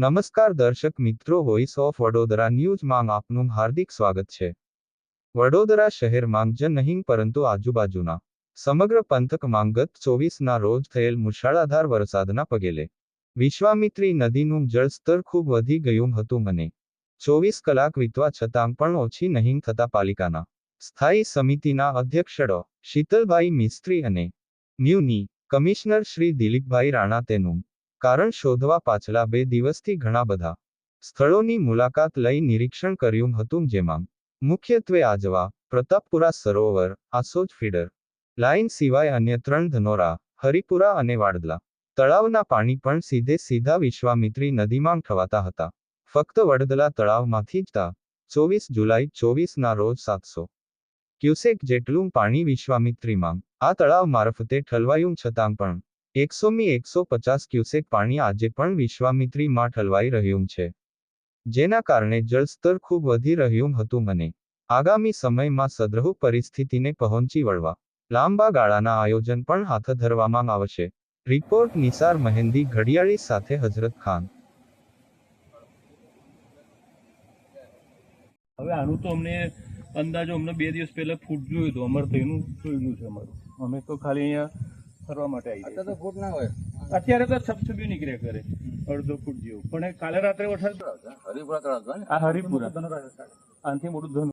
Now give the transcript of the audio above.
નમસ્કાર દર્શક મિત્રો વોઇસ ઓફ વડોદરા ન્યૂઝમાં આપનું હાર્દિક સ્વાગત છે. વડોદરા શહેરમાં જ નહીં, પરંતુ આજુબાજુના, સમગ્ર પંથકમાં ગત ચોવીસના રોજ થયેલ મુશાળાધાર વરસાદના પગલે. વિશ્વામિત્રી નદીનું જળસ્તર ખૂબ વધી ગયું હતું અને ચોવીસ કલાક વીતવા છતાં પણ ઓછી નહીં થતા પાલિકાના સ્થાયી સમિતિના અધ્યક્ષ ડો, શીતલભાઈ મિસ્ત્રી અને ન્યૂની કમિશનર શ્રી દિલીપભાઈ રાણા તેનું કારણ શોધવા પાછલા બે દિવસથી ઘણા બધા સ્થળોની મુલાકાત લઈ નિરીક્ષણ કર્યું હતું, જેમાં મુખ્યત્વે આજવા પ્રતાપપુરા, સરોવર આસોજ ફીડર, લાઇન સિવાય અન્ય ત્રણ ધનોરા, હરિપુરા અને વાડદલા તળાવના પાણી પણ સીધે સીધા વિશ્વામિત્રી નદીમાં ઠવાતા હતા. ફક્ત વડદલા તળાવમાંથી જ ચોવીસ જુલાઈ ચોવીસના રોજ સાતસો ક્યુસેક જેટલું પાણી વિશ્વામિત્રીમાં આ તળાવ મારફતે ઠલવાયું, છતાં પણ એકસોમી એકસો પચાસ ક્યુસેક પાણી આજે પણ વિશ્વામિત્રીમાં ઠલવાઈ રહ્યું છે. જેના કારણે જળસ્તર ખૂબ વધી રહ્યું હતું મને આગામી સમયમાં સદ્રહુ પરિસ્થિતિને પહોંચી વળવા લાંબા ગાળાના આયોજન પણ હાથ ધરવામાં આવશે. રિપોર્ટ નિસાર મહેંદી ઘડિયાળી સાથે હજરત ખાન. હવે આનું તો અમને અંદાજો અમને બે દિવસ પહેલા ફૂટ જોયું હતું, અમર એનું જોયેલું છે અમારું. અમે તો ખાલી અહીંયા ફરવા માટે આવી અત્યારે તો ફૂટ ના હોય. અત્યારે તો છપછબી નીકળ્યા કરે અડધો ફૂટ જેવું. પણ એ કાલે રાત્રે વરસાદ હરિપુરા તળાવ આ હરિપુરા. આનાથી મોટું ધન